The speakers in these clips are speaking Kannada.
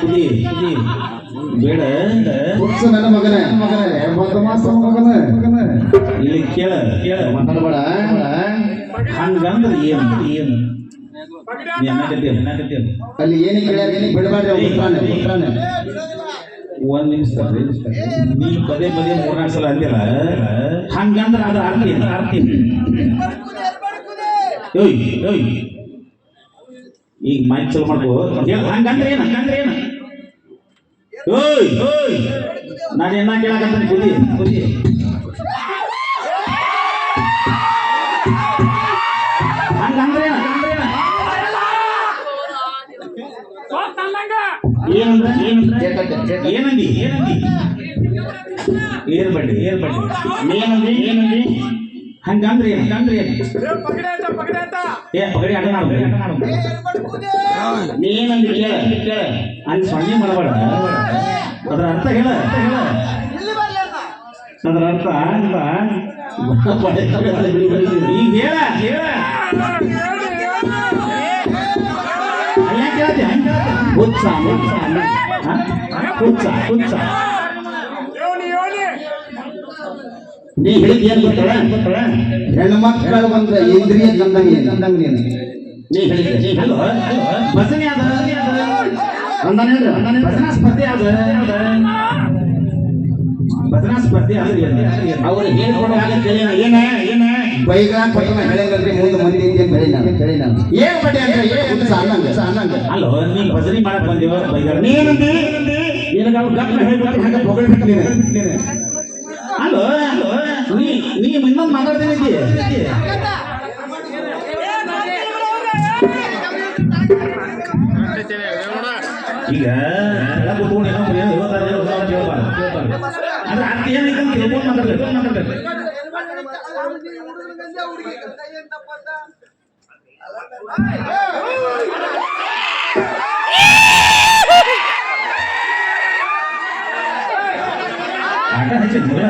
ಕುದಿ ಬೇಡ ನನ್ನ ಮಗನೇ ಮಗನೇ ಬದಮಾಸ ಮಗನೇ ಮಗನೇ ಇಲ್ಲಿ ಕೇಳ ಕೇಳ ಮಾತಾಡಬೇಡ ಹಂಗಂದ್ರೆ ಏನು ಏನು ಅಲ್ಲಿ ಏನು ಕೇಳ್ಯಾರ ಏನಿಗೆ ಬಿಡಬೇಡ ಒಂದು ನಿಮಿಷ. ನೀ ಪದೇ ಪದೇ ಮೂರ್ನಾಲ್ಕು ಸಲ ಅಂದಿಲ್ಲ ಹಂಗಂದ್ರೆ ಅದು ಅರ್ಥ ಅರ್ಥ ಏನು ಈಗ ಮೈಕ್ ಚಲೋ ಮಾಡ್ಕೋ. ಹಂಗಂದ್ರೆ ಏನು ಹಂಗಂದ್ರೆ ಏನು? ನಾನು ಏನ ಕೇಳಕಂತಾನೆ ಕುದಿ ಕುದಿ. ಹಂಗಂದ್ರೆ. ಏನಂದಿ ಏನಂದಿ ಏರ್ ಬಡ್ಡಿ ಏರ್ ಬಡ್ಡಿ ಏನಂದಿ? ಏನಂದಿ? ಹಂಗಂದ್ರೆ ಹಂಗಂದ್ರೆ ಏ ಪಗಡಿ ಆಟ ನಾನು ಆಟ ಮಾಡು ನೀ ಏನಂದಿ ಕೇಳ ಕೇಳ ಅಲ್ಲಿ ಸೊನ್ನೆ ಮಾಡಬೇಡ ಅದರ ಅರ್ಥ ಹೇಳ ಅದರ ಅರ್ಥ ಅಂತ ಈಗ ಹೇಳ ಹೇಳ ಅಲ್ಲ ಹುಚ್ಚ ಉತ್ಸಾಹ ಉತ್ಸಾಹ ಹುಚ್ಚ ಹುಚ್ಚ ನೀ ಹೇಳಿದ್ ಏನ್ ಹೆಣ್ಣು ಮಕ್ಕಳು ಬಂದ್ರೆ ಇಂದ್ರಿಯ ಕಂದಂಗ ಕಂದಂಗ ನೀನು ನೀ ಹಲೋ ಭಜನೆ ಅದ ಅಂದಾನೆ ಭಜನಾ ಸ್ಪರ್ಧೆ ಅದ ಭಜನಾ ಸ್ಪರ್ಧೆ ಅದ ಅವ್ರು ಏನ ಏನ? ಬೈಗ ಪಟ್ಟಣ ಹೇಳಿದ್ರಿ ಮುಂದೆ ಮಂದಿ ಐತಿ ಅಂತ ಹೇಳಿ ನಾನು ಹೇಳಿ ನಾನು ಏನ್ ಅಂದ್ರೆ ಏನ್ ಅನ್ನಂಗ ಅನ್ನಂಗ ಅಲ್ಲೋ ನೀ ಭಜನೆ ಮಾಡಕ್ ಬಂದೇವ ಬೈಗಾರ ನೀನಂದಿ ನಿನಗ ಗಪ್ಪ ಹೇಳ್ಬಿಟ್ಟು ಹಂಗ ನೀನು ನೀನು. ಅಲ್ಲೋ ನೀ ನೀ ಇನ್ನೊಂದು ಮಾತಾಡ್ತೀನಿ ಈಗ ಎಲ್ಲ ಕೂತ್ಕೊಂಡು ಏನೋ ಏನೋ ಹೇಳ್ತಾರೆ, ಏನೋ ಹೇಳ್ತಾರೆ, ಕೇಳ್ಬಾರ್ದು, ಕೇಳ್ಬಾರ್ದು. ಅದ್ರ ಅರ್ಥ ಏನೈತೆ ಅಂತ ತಿಳ್ಕೊಂಡು ಮಾತಾಡ್ಬೇಕು ಮಾತಾಡ್ಬೇಕು ಆಟ ಹಚ್ಚಿ ಮಗಳ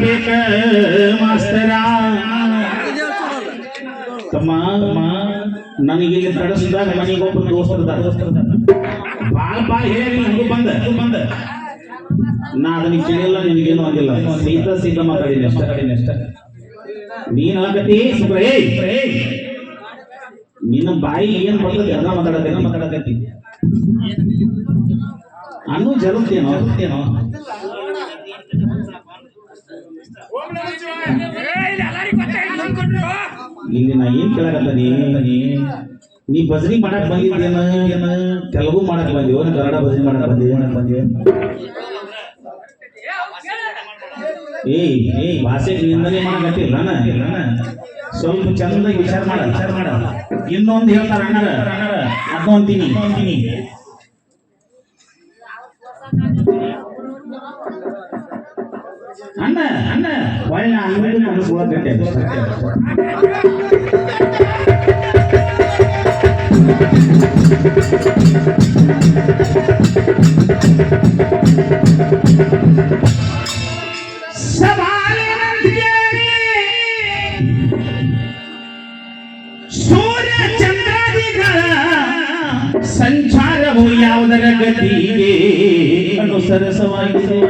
ತಿಳ್ಕೊಂಡು ಮಾಸ್ತರ. ತಮ್ಮ ನನಗೆ ಇಲ್ಲಿ ತಡಸಿದಾಗ ಮನೆಗೆ ಒಬ್ಬ ದೋಸ್ತರದ ಬಾಳ ಬಾಳ ಹೇಳಿ ನನಗೂ ಬಂದ. ಬಂದ ನಾ ಅದನ್ನ ಕೇಳಿಲ್ಲ, ನಿನಗೇನು ಆಗಿಲ್ಲ. ಸೀತಾ ಸೀದಾ ಮಾತಾಡಿನಿ ಅಷ್ಟ. ಕಡಿಮೆ ನಿನ್ನ ಬಾಯಿ ಏನ್ ಬರ್ತದೆ? ಅದ ಮಾತಾಡತ್ತೆ ಮಾತಾಡಕತ್ತಿ. ಅನ್ನು ಜರುತ್ತೇನೋ ಜರುತ್ತೇನೋ ಇಲ್ಲಿ ನಾ ಏನ್ ಕೇಳಕತ್ತೀನಿ? ನೀ ಭಜನಿ ಮಾಡಕ್ ಬಂದಿದ್ದೇನ? ಏನ ತೆಲುಗು ಮಾಡಕ್ ಬಂದಿವ ಕನ್ನಡ ಬಜರಿ ಮಾಡಕ್ ಬಂದಿವ ಬಂದಿವ ಏಯ್ ಏಯ್, ಭಾಷೆ ನಿಂದನೆ ಮಾಡಕತ್ತಿಲ್ಲ ಸ್ವಲ್ಪ ಚಂದ ವಿಚಾರ ಮಾಡ ವಿಚಾರ ಮಾಡ. ಇನ್ನೊಂದು ಹೇಳ್ತಾರ ಅಣ್ಣ ಅಣ್ಣ ಅದನ್ನ ಅಂತೀನಿ ಒಳ್ಳೆ ಅಂಗಡಿ ನಡೆಸ್ಕೊಳಕಟ್ಟೆ ಸೂರ್ಯ ಚಂದ್ರಾದಿಗಳ ಸಂಚಾರವು ಯಾವುದರ ಗತಿಗೆ ಅನುಸರಿಸವಾಗಿದೆ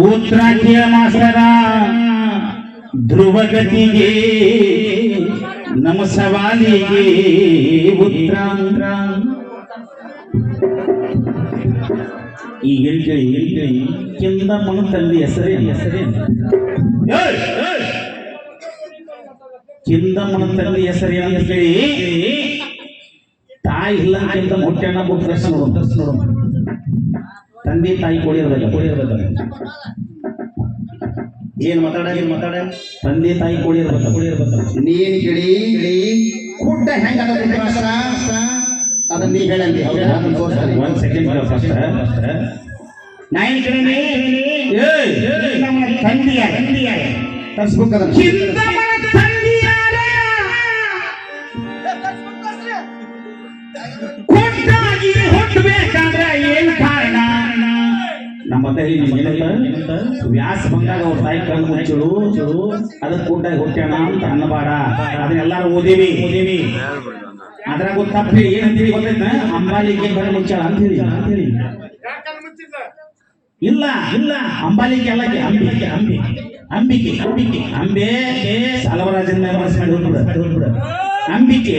ಉತ್ತರಾಖಿಯ ಮಾಸರ ಧ್ರುವ ನಮ ನಮ್ಮ ಸವಾಲಿಗೆ ಉತ್ತರಾಂಧ್ರ ಈಗ ಹೇಳ್ಕೇಳಿ ಹೇಳ್ಕೇಳಿ ಕೆಂದ ತಂದೆ ಹೆಸರೇ ಹೆಸರೇ ಕಿಂದಮ್ಮನ ತಂದೆ ಹೆಸರು ಅಂತ ಹೇಳಿ? ತಾಯಿ ಇಲ್ಲ ಅಂತ ಹೊಟ್ಟೆನ ಬಿಟ್ಟು ದರ್ಶನ ನೋಡು ನೋಡು. ತಂದೆ ತಾಯಿ ಕೊಡಿರ್ಬೇಕು ಕೊಡಿರ್ಬೇಕು ಏನ್ ಮಾತಾಡ ಏನ್ ಮಾತಾಡ? ತಂದೆ ತಾಯಿ ಕೋಳಿ ಇರ್ಬೇಕು ಕೂಡಿ ಇರ್ಬೇಕು ನೀನ್ ಗಿಳಿ ಗಿಳಿ ಕುಡ್ಡ ಹೆಂಗ ಅದನ್ನ ನೀ ಹೇಳಂದಿ ಒಂದು ಸೆಕೆಂಡ್ ಫಸ್ಟ್ ನಾಯಿ ನಮ್ಮ ತಂದೆಯ ತಂದೆಯ ತರ್ಸ್ಬೇಕು ಅದನ್ನ. ಏನಂತ ವ್ಯಾಸ ಬಂದಾಗ ಅವ್ರ ತಾಯಿ ಕಣ್ಣು ಮುಚ್ಚಳು ಅದನ್ನ ಕೂಟಾಗಿ ಹುಟ್ಟ್ಯಾಣ ಅಂತ ಅನ್ನಬಾಡ. ಅದನ್ನೆಲ್ಲಾರು ಓದಿವಿ. ಓದಿವಿ. ಅದ್ರಾಗ ತಪ್ಪಿ ಏನಂತೀವಿ ಗೊತ್ತೈತ? ಅಂಬಾಲಿಗೆ ಕಣ್ಣು ಮುಚ್ಚಾಳ ಅಂತೀವಿ ಅಂತೀವಿ ಇಲ್ಲ ಇಲ್ಲ. ಅಂಬಾಲಿಗೆ ಅಲ್ಲ ಅಂಬಿಕೆ. ಅಂಬಿ ಅಂಬಿಕೆ. ಅಂಬಿಕೆ ಅಂಬೆ ಸಲವರಾಜನ ಹೋಗ್ಬಿಡ. ಅಂಬಿಕೆ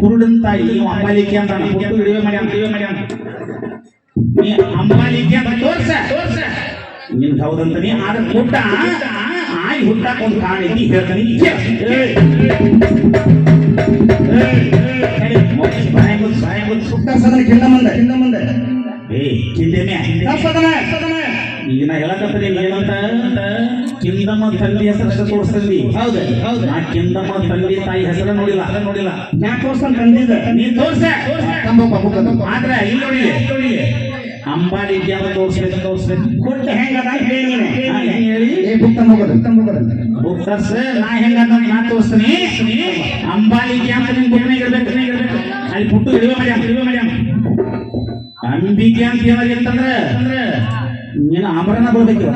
ಕುರುಡನ್ ತಾಯಿ ಅಂಬಾಲಿಕೆ ಅಂತ ವಿಡಿಯೋ ಮಾಡಿ ನೀ ಅಂತ ತೋರ್ಸ ತೋರ್ಸ. ನಿನ್ ಹೌದಂತ ನೀ ಆದ್ರೆ ಹುಟ್ಟ ಆಯ್ ಹುಟ್ಟಾಕ ಒಂದು ಹೇಳ್ತಾನೆ. ಕಿಂದಮ್ಮ ತಂದೆ ಹೆಸರು ತೋರಿಸ್ತೀನಿ. ಹೌದು ಹೌದು ನಾ ಕಿಂದಮ್ಮ ತಂದೆ ತಾಯಿ ಹೆಸರು ನೋಡಿಲ್ಲ. ನೋಡಿಲ್ಲ. ನೀ ತೋರ್ಸ. ತಂಬಪ್ಪ ಬುಕ್ಕ ಆದ್ರೆ ಇಲ್ಲಿ ನೋಡಿ. ಅಂಬಾಡಿ ಜಾಗ ತೋರಿಸ್ಬೇಕು ತೋರಿಸ್ಬೇಕು. ಕೊಟ್ಟು ಹೆಂಗದ ಹೇಳಿ. ಬುಕ್ ತಂಬೋಗದು ತಂಬೋಗದು ಬುಕ್ತರ್ಸ್ ನಾ ಹೆಂಗದ ನಾ ತೋರಿಸ್ತೀನಿ. ಅಂಬಾಲಿ ಅಂತ ನಿನ್ ಬುಕ್ನಾಗ ಇರ್ಬೇಕು ನೀ ಇರ್ಬೇಕು. ಅಲ್ಲಿ ಪುಟ್ಟು ಇಳುವ ಮಾಡ್ಯಾಮ ಇಳುವ ಮಾಡ್ಯಾಮ ಅಂಬಿಕೆ ಅಂತ ಏನಾದ್ರು ಇತ್ತಂದ್ರೆ ನೀನು ಆಮರಣ ಬರ್ಬೇಕು?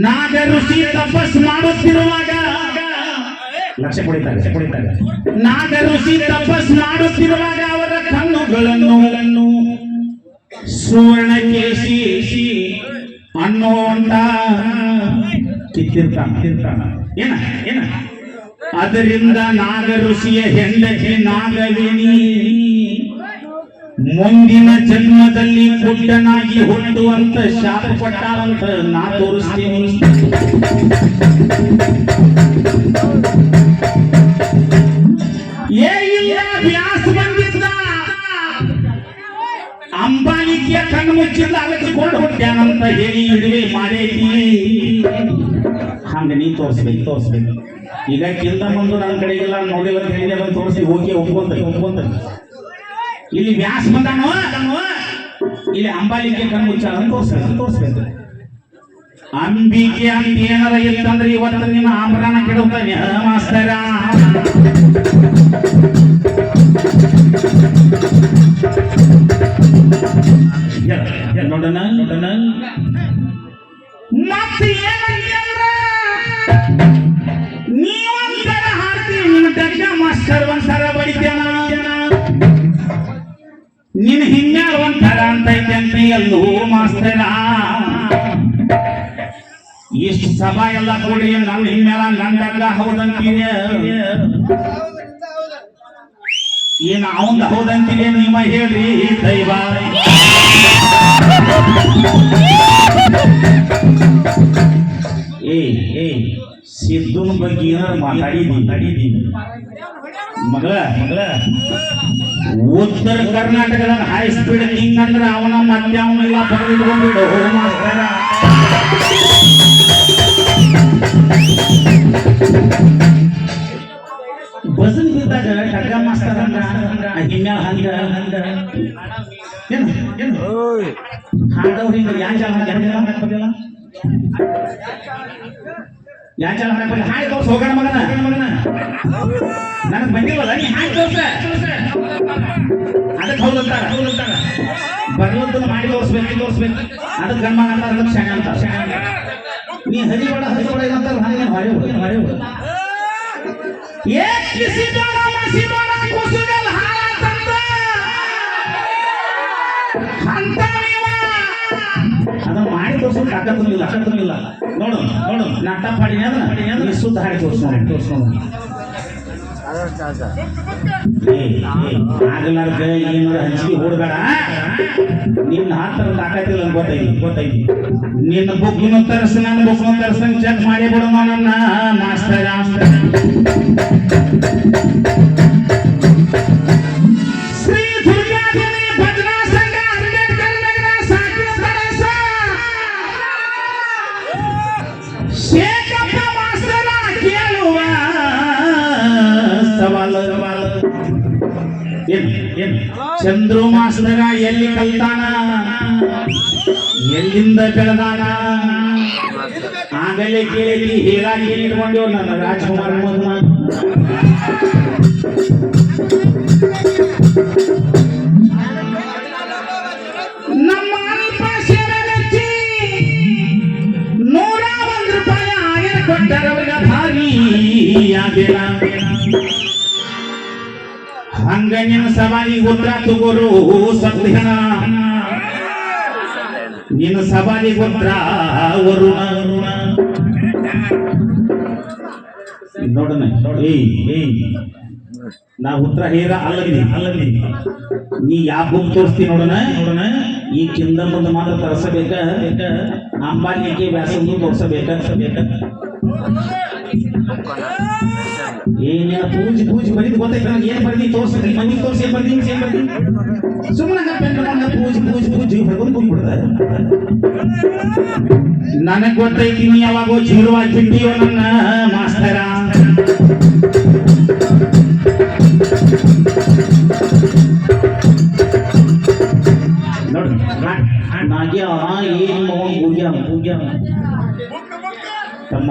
ನಾಗ ಋಷಿ ತಪಸ್ ಮಾಡುತ್ತಿರುವಾಗ. ಲಕ್ಷ ಲಕ್ಷ ಕೊಡಿತಾರೆ ನಾಗ ಋಷಿ ತಪಸ್ ಮಾಡುತ್ತಿರುವಾಗ ಅವರ ಕಣ್ಣುಗಳನ್ನು ಸುವರ್ಣ ಕೇಸಿ ಅನ್ನುವಂತ ಕಿತ್ತಿರ್ತಾನ ತಿಂತಾನ ಏನ ಏನ ಅದರಿಂದ ನಾಗ ಋಷಿಯ ಹೆಂಡತಿ ನಾಗವೇಣಿ ಮುಂದಿನ ಜನ್ಮದಲ್ಲಿ ಪುಟ್ಟನಾಗಿ ಹುಟ್ಟುವಂತ ಶಾಪ ಕೊಟ್ಟಾರಂತ ನಾ ತೋರಿಸ್ತೀನಿ. ಏ ಇಲ್ಲ ವ್ಯಾಸ ಬಂದಿದ್ದ. ಅಂಬಾಲಿಕೆಯ ಕಣ್ಣು ಮುಚ್ಚಿಲ್ಲ ಕೊಂಡು ಹುಟ್ಟ್ಯಾನಂತ ಹೇಳಿ ಇಡುವೆ ಮಾಡೇತಿ ಹಂಗ ನೀ ತೋರಿಸ್ಬೇಕು ತೋರಿಸ್ಬೇಕು. ಈಗ ಕಿಂತ ಬಂದು ನನ್ನ ಕಡೆಗೆಲ್ಲ ನೋಡಿಲ್ಲ ಹೆಣ್ಣೆ ಬಂದು ತೋರಿಸಿ ಹೋಗಿ ಒಪ್ಕೊಂತಾರೆ ಒಪ್ಕೊಂತಾರೆ. ಇಲ್ಲಿ ವ್ಯಾಸ ಬಂದಾನೋ ಇಲ್ಲಿ ಅಂಬಾಲಿಕೆ ಅಂತ ತೋರಿಸ್ಬೇಕು ತೋರಿಸ್ಬೇಕು. ಅಂಬಿಕೆ ಅಂತ ಏನಾರ ಇತ್ತಂದ್ರೆ ಇವತ್ತು ನಿನ್ನ ಆಭರಣ ಕೆಡುತ್ತಾನೆ ಮಾಸ್ತರ ನೋಡೋಣ ನೋಡೋಣ. ಮತ್ತೆ ನಿನ್ನ ಹಿಂಗಾರ ಒಂಥರ ಅಂತ ಐತೆ ಅಂತ ಎಲ್ಲೂ ಮಾಸ್ತೇನ? ಇಷ್ಟು ಸಭಾ ಎಲ್ಲ ಕೂಡಿ ನನ್ನ ಹಿಂಗೆಲ್ಲ ನಂದಲ್ಲ ಹೌದಂತೀವಿ ಏನ ಅವಂದ ಹೌದಂತೀವಿ ನಿಮ್ಮ ಹೇಳ್ರಿ, ದೈವ? ಏ ಏ ಬಗ್ಗೆ ಏನಾರು ಮಾತಾಡಿ ಮಾತಾಡಿದೀನಿ ಮಗಳ ಮಗಳ. ಉತ್ತರ ಕರ್ನಾಟಕದಾಗ ಹೈ ಸ್ಪೀಡ್ ಹಿಂಗಂದ್ರ ಅವನ ಮತ್ತೆ ಅವನೆಲ್ಲ ಬರೆದಿಟ್ಕೊಂಡಿಡು ಮಾಸ್ತರ ಬಸನ್ ಬಿದ್ದಾಗ ಟಗ್ಗ ಮಾಸ್ತರ ಅಂದ್ರ ಹಿಮ್ಯಾಲ ಹಂಗ ಹಂಗ. ಏನು ಏನು? ಹಿಂಗ ಯಾನ್ ಜಾಲ ತೋರ್ಸ್ ಹೋಗೋಣ ಮಗನ ಮಾಡಿ ತೋರಿಸ್ಬೇಕು ತೋರಿಸ್ಬೇಕು ಅದಕ್ಕೆ ಗಂಡ ಮಗ ಅಂತ ಅದಕ್ಕೆ ನೀ ಹರಿಬೇಡ ಹರಿಬೇಡ ಏನಂತಾರ ಹಾಗೆ ಹೊರೆ ಹೊರೆ ಹೊರೆ ಏ ನೋಡು ಇಲ್ಲ. ನೋಡು ನೋಡು. ನಾಟ ಪಾಡಿನ ಅದನ್ನ ನೀ ಸುದ್ದ ಹಾಡಿ ತೋರ್ಸು ನೋಡಿ ತೋರ್ಸು ನೋಡಿ. ಆಗಲಾರ್ದ ಏನಾರ ಹಂಚಿಕೆ ಹುಡುಗಾಡ ನಿನ್ನ ಹತ್ತರ ತಾಕತಿಲ್ಲ ಗೊತ್ತೈತಿ ಗೊತ್ತೈತಿ. ನಿನ್ನ ಬುಕ್ನು ತರಿಸ್ ನನ್ನ ಬುಕ್ನು ತರಿಸ್ ಚೆಕ್ ಮಾಡಿ ಬಿಡು ನನ್ನ ಮಾಸ್ತರ ಶ್ರೀ ಚಂದ್ರು ಮಾಸದಾಗ ಎಲ್ಲಿ ಕಲ್ತಾನ? ಎಲ್ಲಿಂದ ಬೆಳೆದಾನ? ಆಗಲೇ ಕೇಳಿ ಏನ್ ಇಟ್ಕೊಂಡೇವ್ ನನ್ನ ರಾಜ್ಕುಮಾರ್ ನೂರ ಒಂದು ರೂಪಾಯಿ ಆಯನ ಕೊಟ್ಟರವ್ರಿಗೆ ಭಾರಿ ಆಗಿಲ್ಲ ಹಂಗ ನಿನ್ನ ಸವಾಲಿ ಉತ್ತರ ತಗೋರು ಸತ್ಯನ ನಿನ್ನ ಸವಾಲಿ ಉತ್ತರ ವರುಣ. ಏಯ್ ನಾ ಉತ್ತರ ಹೇರ ಅಲ್ಲದಿ ಅಲ್ಲದಿ ನೀ ಯಾವ ಗುಂಪು ತೋರಿಸ್ತೀನಿ ನೋಡೋಣ ನೋಡೋಣ ಈ ಕಿಂದ ಮುಂದೆ ಮಾತ್ರ ತರಿಸಬೇಕ? ಅಂಬಾನಿಗೆ ವ್ಯಾಸಂಗ ತೋರಿಸಬೇಕ? ಬೇಕ ಏನ ಪೂಜೆ ಪೂಜೆ ಬರೀದ್ ಗೊತ್ತೈತ ನನಗೆ ಏನ್ ಬರ್ದಿ ತೋರ್ಸಿ ಮಂದಿ ತೋರ್ಸಿ ಏನ್ ಬರ್ದಿ ಏನ್ ಬರ್ದಿ ಸುಮ್ಮನೆ ಪೂಜೆ ಪೂಜೆ ಪೂಜೆ. ಬರ್ಕೊಂಡು ನನಗೆ ನನಗ್ ಗೊತ್ತೈತಿ ನೀ ಯಾವಾಗೋ ಜೀರುವಾಗಿ ಬಿಟ್ಟಿಯೋ ನನ್ನ ಮಾಸ್ತರ. ನಾಗ್ಯ ಏನ್ ಮಗನ್ ಪೂಜೆ ಪೂಜೆ ತಮ್ಮ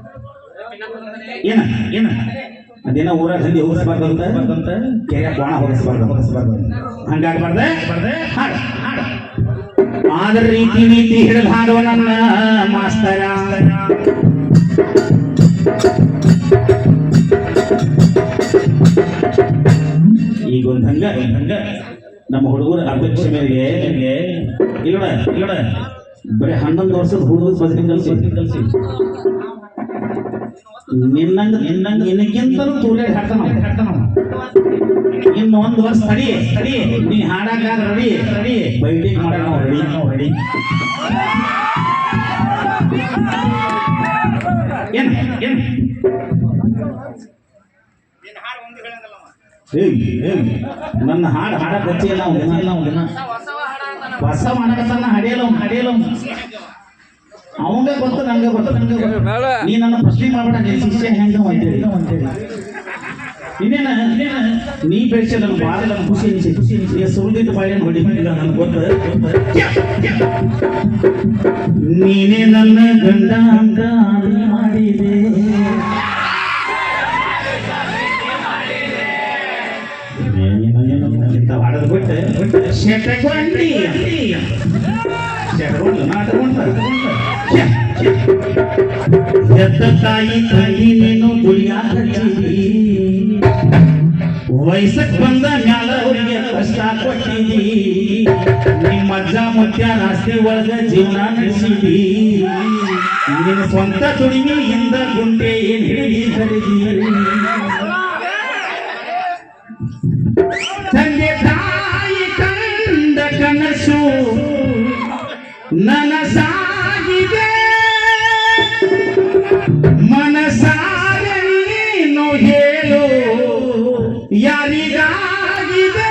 ಏನ? ಏನ? ಅದೇನ ಊರ ಹಂದಿ ಹೋಗಿಸ್ಬಾರ್ದಂತ ಬಂದಂತ ಕೆರೆ ಕೋಣ ಹೋಗಿಸ್ಬಾರ್ದು ಹೋಗಿಸ್ಬಾರ್ದು ಹಂಗಾಗ್ಬಾರ್ದೆ ಬರ್ದೆ ಹಾಡ ಹಾಡ. ಆದ್ರ ರೀತಿ ರೀತಿ ಹಿಡಿದು ನನ್ನ ಮಾಸ್ತರ. ಈಗ ಒಂದ್ ಹಂಗ ಹಂಗ. ನಮ್ಮ ಹುಡುಗರ ಅಪೇಕ್ಷೆ ಮೇರೆಗೆ, ಇಲ್ಲೋಡ ಇಲ್ಲೋಡ. ಬರೀ ಹನ್ನೊಂದು ವರ್ಷದ ಹುಡುಗರು ಬದುಕಿನ ಕಲ್ಸಿ ಕಲ್ಸಿ. ನಿನ್ನಂಗ ನಿನ್ನಂಗ ನಿನಗಿಂತಲೂ ತೂಲೆ ಹಾಡ್ತಾನ ಹಾಡ್ತಾನ ಇನ್ನು ಒಂದು ವರ್ಷ ತಡಿ. ತಡಿ ನೀ ಹಾಡಾಕ ರೆಡಿ. ರೆಡಿ ಬೈಟಿಂಗ್ ಮಾಡೋಣ ರೆಡಿ ರೆಡಿ ಏನ್? ಏನ್? ನನ್ನ ಹಾಡು ಹಾಡಕ್ಕೆ ಗೊತ್ತಿಲ್ಲ ಅವ್ನು. ದಿನ ಇಲ್ಲ ಅವ್ನು. ದಿನ ಹೊಸ ಮಾಡಕತ್ತಾನ ಹಡಿಯಲ್ಲ ಅವ್ನು ಹಡಿಯಲ್ಲ ಅವ್ನು ಅವಂಗ ಗೊತ್ತು ನಂಗೆ ಗೊತ್ತು ನಂಗೆ ಗೊತ್ತು ನೀ ನನ್ನ ಪ್ರಶ್ನೆ ಮಾಡ್ಬೇಡ ನಿನ್ ಶಿಷ್ಯ ಹೆಂಗ ಅಂತೇಳಿ ಅಂತೇಳಿ ಇನ್ನೇನ ಇನ್ನೇನ ನೀ ಬೆಳೆಸಿದ ನನ್ನ ಭಾಳ ನನ್ನ ಖುಷಿ ಅನಿಸಿ ಖುಷಿ ಅನಿಸಿ ಸುಳ್ದಿದ್ದ ಬಾಯಿನ ಹೊಡಿ ಇಲ್ಲ ನನಗೆ ಗೊತ್ತ ನೀನೇ ನನ್ನ ಗಂಡ ಅಂತ ಆಣೆ ಮಾಡಿದೆ ಹಾಡೋದು ಬಿಟ್ಟು ಬಿಟ್ಟು ताई ताई नेनो गुळ्याची वैसक बंद म्याला होगे कष्टा कोटी मी मज्जा मोठ्या रास्ते वर्ग जीवना नशिबी मी स्वंत थोडी मी इंद गुंडे हिरडी खरेदी ನನಸಾಗಿದೆ. ಮನಸಾರೆ ಹೇಳು ಯಾರಿಗಾಗಿದೆ?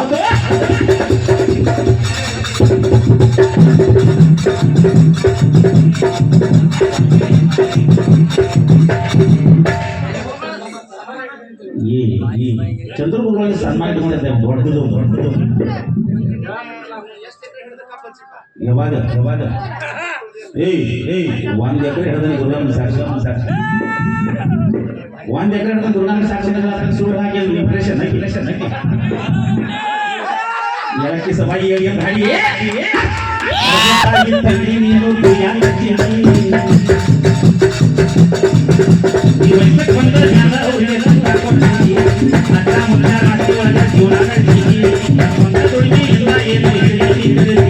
ಅದು ಸನ್ಮಾನ ಇಟ್ಕೊಂಡಿದ್ದೆ ದೊಡ್ಡದು ದೊಡ್ಡದು. ನವಾದ ನವಾದ ಏಯ್ ಏಯ್ ಒಂದ್ ಎಕರೆ ಹಿಡಿದ್ರೆ ದುರ್ಗಮ್ಮ ಸಾಕ್ಷಿ ಸಾಕ್ಷಿ ಒಂದ್ ಎಕರೆ ಹಿಡಿದ್ರೆ ದುರ್ಗಮ್ಮ ಸಾಕ್ಷಿ ಸೂರ್ ಹಾಕಿ ಇಂಪ್ರೆಷನ್ ಹಾಕಿ ಇಂಪ್ರೆಷನ್ ಹಾಕಿ ಎಳಕ್ಕೆ ಸಭಾಯಿ ಎಳಿಯ ಭಾಡಿ ನೀನು ದುರ್ಗಮ್ಮ ಇವತ್ತು ಬಂದ್ರೆ ನಾನು ಅವ್ರಿಗೆ ಹಾಕೊಂಡು ಅಕ್ಕ ಮುಂದೆ ಮಾಡ್ತೀವಲ್ಲ ಜೀವನ ಬಂದ ದುಡಿಮೆ ಎಲ್ಲ ಏನು